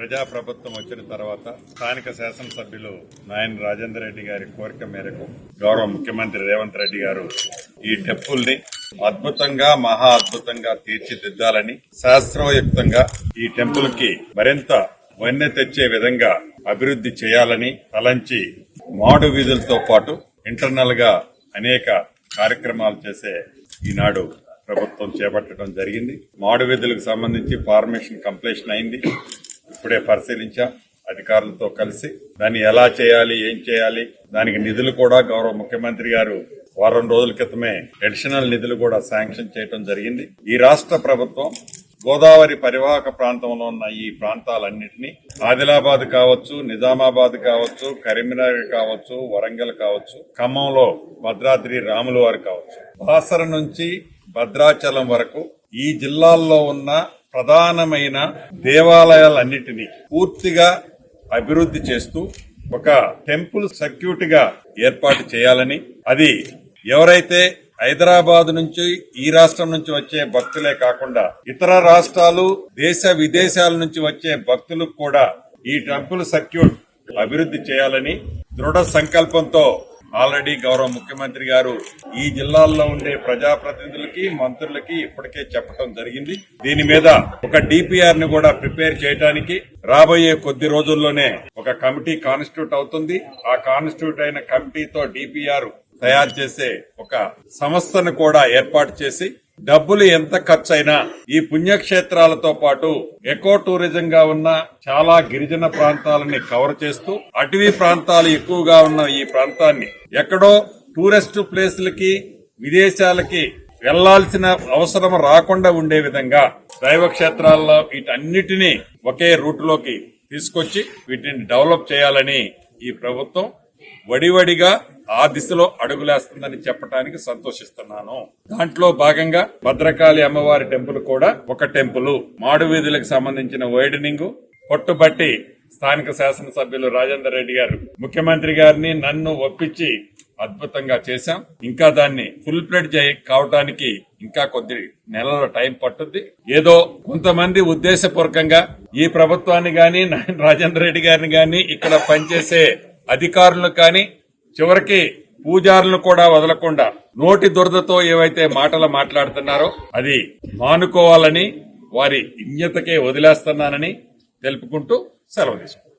ప్రజాప్రభుత్వం వచ్చిన తర్వాత స్థానిక శాసనసభ్యులు నాయన రాజేందర్ రెడ్డి గారి కోరిక మేరకు గౌరవ ముఖ్యమంత్రి రేవంత్ రెడ్డి గారు ఈ టెంపుల్ని అద్భుతంగా మహా అద్భుతంగా తీర్చిదిద్దాలని శాస్త్రయుక్తంగా ఈ టెంపుల్కి మరింత వన్నె తెచ్చే విధంగా అభివృద్ధి చేయాలని తలంచి మాడు వీధులతో పాటు ఇంటర్నల్గా అనేక కార్యక్రమాలు చేసే ఈనాడు ప్రభుత్వం చేపట్టడం జరిగింది. మాడు వీధులకు సంబంధించి ఫార్మేషన్ కంప్లీషన్ అయింది. ఇప్పుడే పరిశీలించాం. అధికారులతో కలిసి దాన్ని ఎలా చేయాలి ఏం చేయాలి దానికి నిధులు కూడా గౌరవ ముఖ్యమంత్రి గారు వారం రోజుల క్రితమే అడిషనల్ నిధులు కూడా శాంక్షన్ చేయడం జరిగింది. ఈ రాష్ట్ర ప్రభుత్వం గోదావరి పరివాహక ప్రాంతంలో ఉన్న ఈ ప్రాంతాలన్నింటినీ ఆదిలాబాద్ కావచ్చు నిజామాబాద్ కావచ్చు కరీంనగర్ కావచ్చు వరంగల్ కావచ్చు ఖమ్మంలో భద్రాద్రి రాములు వారు కావచ్చు. బాసర నుంచి భద్రాచలం వరకు ఈ జిల్లాల్లో ఉన్న ప్రధానమైన దేవాలయాలన్నిటినీ పూర్తిగా అభివృద్ధి చేస్తూ ఒక టెంపుల్ సర్క్యూట్గా ఏర్పాటు చేయాలని అది ఎవరైతే హైదరాబాద్ నుంచి ఈ రాష్ట్రం నుంచి వచ్చే భక్తులే కాకుండా ఇతర రాష్ట్రాలు దేశ విదేశాల నుంచి వచ్చే భక్తులకు కూడా ఈ టెంపుల్ సర్క్యూట్ అభివృద్ధి చేయాలని దృఢ సంకల్పంతో ఆల్రెడీ గౌరవ ముఖ్యమంత్రి గారు ఈ జిల్లాల్లో ఉండే ప్రజాప్రతినిధులకి మంత్రులకి ఇప్పటికే చెప్పడం జరిగింది. దీని మీద ఒక డిపిఆర్ని కూడా ప్రిపేర్ చేయడానికి రాబోయే కొద్ది రోజుల్లోనే ఒక కమిటీ కాన్స్టిట్యూట్ అవుతుంది. ఆ కాన్స్టిట్యూట్ అయిన కమిటీతో డిపిఆర్ తయారు చేసే ఒక సంస్థను కూడా ఏర్పాటు చేసి డబ్బులు ఎంత ఖర్చైనా ఈ పుణ్యక్షేత్రాలతో పాటు ఎకో టూరిజం గా ఉన్న చాలా గిరిజన ప్రాంతాలని కవర్ చేస్తూ అటవీ ప్రాంతాలు ఎక్కువగా ఉన్న ఈ ప్రాంతాన్ని ఎక్కడో టూరిస్ట్ ప్లేసులకి విదేశాలకి వెళ్ళాల్సిన అవసరం రాకుండా ఉండే విధంగా దైవ క్షేత్రాల్లో వీటన్నిటినీ ఒకే రూట్లోకి తీసుకొచ్చి వీటిని డెవలప్ చేయాలని ఈ ప్రభుత్వం వడివడిగా ఆ దిశలో అడుగులేస్తుందని చెప్పడానికి సంతోషిస్తున్నాను. దాంట్లో భాగంగా భద్రకాళి అమ్మవారి టెంపుల్ కూడా ఒక టెంపుల్. మాడు వీధులకు సంబంధించిన వైడనింగ్ పట్టుబట్టి స్థానిక శాసనసభ్యులు రాజేందర్ రెడ్డి గారు ముఖ్యమంత్రి గారిని నన్ను ఒప్పించి అద్భుతంగా చేశాం. ఇంకా దాన్ని ఫుల్ ప్లేట్ కావడానికి ఇంకా కొద్ది నెలల టైం పట్టుద్ది. ఏదో కొంతమంది ఉద్దేశపూర్వకంగా ఈ ప్రభుత్వాన్ని గాని రాజేంద్ర రాజేందర్ రెడ్డి గారిని గాని ఇక్కడ పనిచేసే అధికారులు కానీ చివరికి పూజారులను కూడా వదలకుండా నోటి దురదతో ఏవైతే మాటలు మాట్లాడుతున్నారో అది మానుకోవాలని వారి ఇజ్ఞతకే వదిలేస్తున్నానని తెలుపుకుంటూ సెలవు తీసుకుంటాను